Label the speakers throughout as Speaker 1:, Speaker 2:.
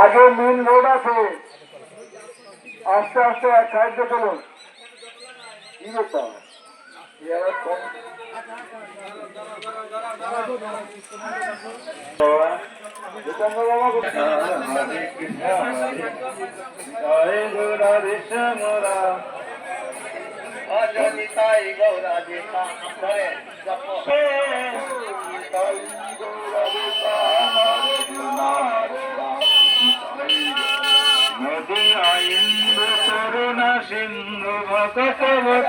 Speaker 1: আগে main road আছে। আস্তে আস্তে এক সাইডে চলুন। কি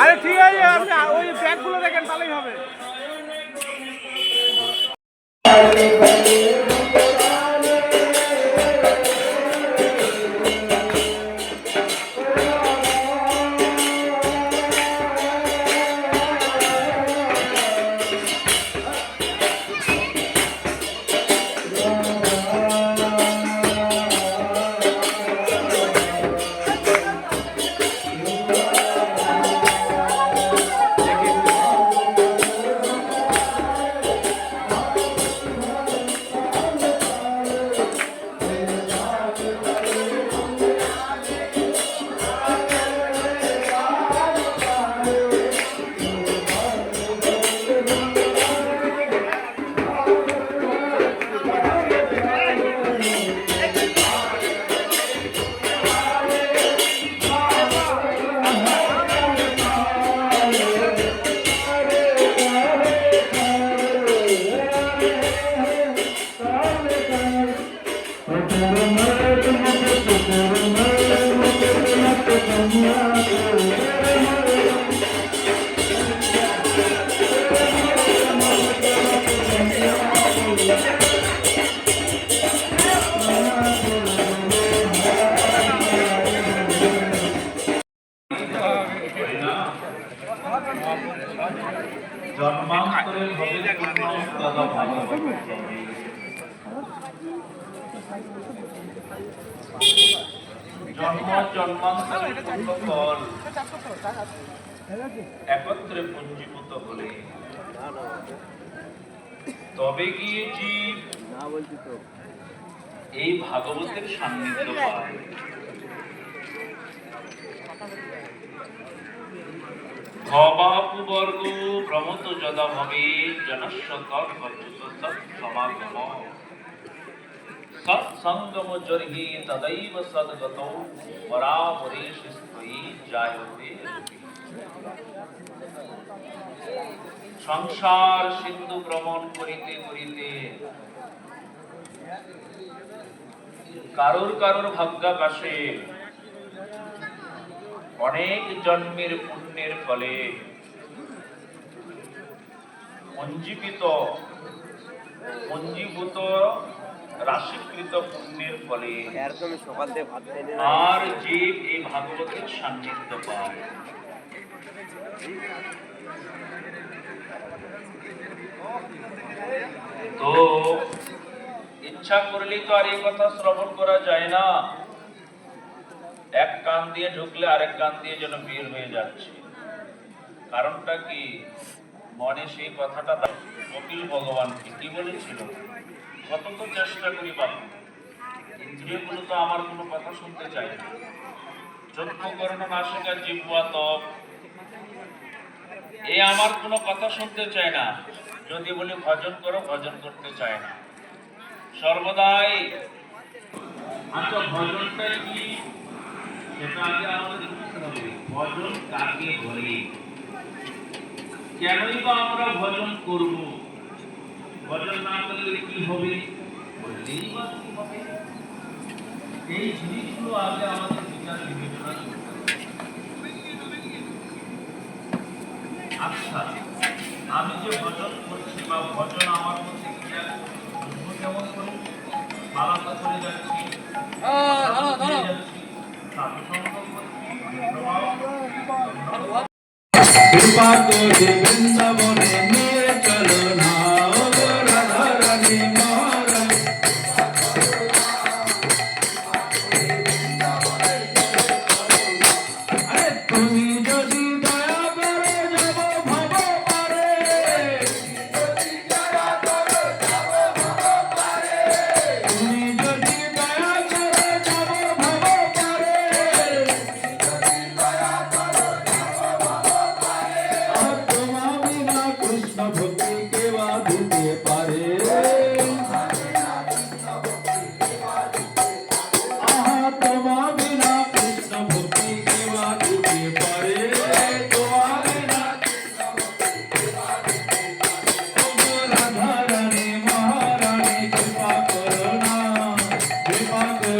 Speaker 2: আরে ঠিক আছে আপনি ওই ব্যাগগুলো দেখেন তাহলেই হবে।
Speaker 3: জন্ম জন্মান্তরের ফল একত্রে পুঞ্জীভূত হলে তবে গিয়ে জীব এই ভাগবতের সান্নিধ্য পায় ভবাপুবর্গ ভ্রমত যদা ভবে সৎসঙ্গম জর্হি তদৈব সদ্গত পরামরেশ স্ত্রী জায়তে। সংসার সিন্ধু ভ্রমণ করিতে করিতে কারোর কারোর ভাগ্যাকাশে অনেক জন্মের পুণ্যের ফলে পঞ্জীবিত পঞ্জীভূত রাশিকৃত পুণ্যের ফলে আর জীব এই ভাগবতের সান্নিধ্য পায়। তো ইচ্ছা করলেই তো আর এই কথা শ্রবণ করা যায় না। এক কান দিয়ে ঢুকলে আরেক কান দিয়ে যেন বের হয়ে যাচ্ছে। কারণটা কি? মনে সেই কথাটা কপিল ভগবানকে কি বলেছিল? কত তো চেষ্টা করি বাবা ইন্দ্রিয়গুলো তো আমার কোনো কথা শুনতে চাই না। চক্ষু করণ নাসিকা জিহ্বা ত্বক এ আমার কোনো কথা শুনতে চায় না। যদি বলি ভজন করো, ভজন করতে চায় না। সর্বদাই। আচ্ছা ভজনটা কি ভজন কাকে বলে কেনই বা আমরা ভজন করব? ভজন না করলে কি হবে? এই জিনিসগুলো আগে আমাদের বিচার বিবেচনা করতে আচ্ছা আমি যে ভজন করছি বা ভজন আমার মধ্যে ক্রিয়া কেমন করে? আলাদা করে যাচ্ছি। பார்த்து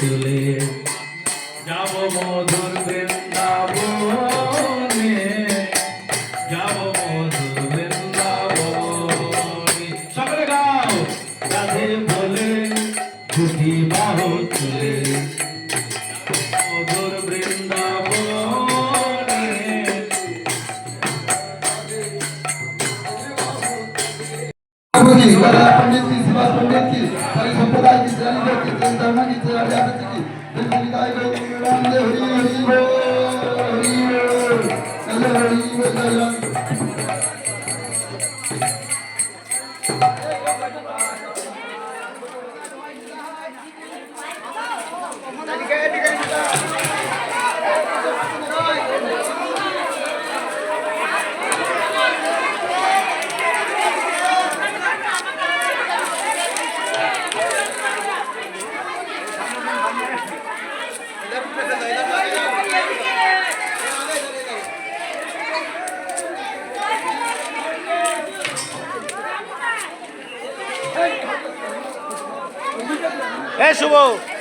Speaker 3: তুলে। যাব মধুর বৃন্দাবনে যাব মধুর বৃন্দাবনে। সকলে গাও রাধে
Speaker 1: കർമ്മ ചിത്ര വ്യാപത്തിക്ക്
Speaker 2: 是不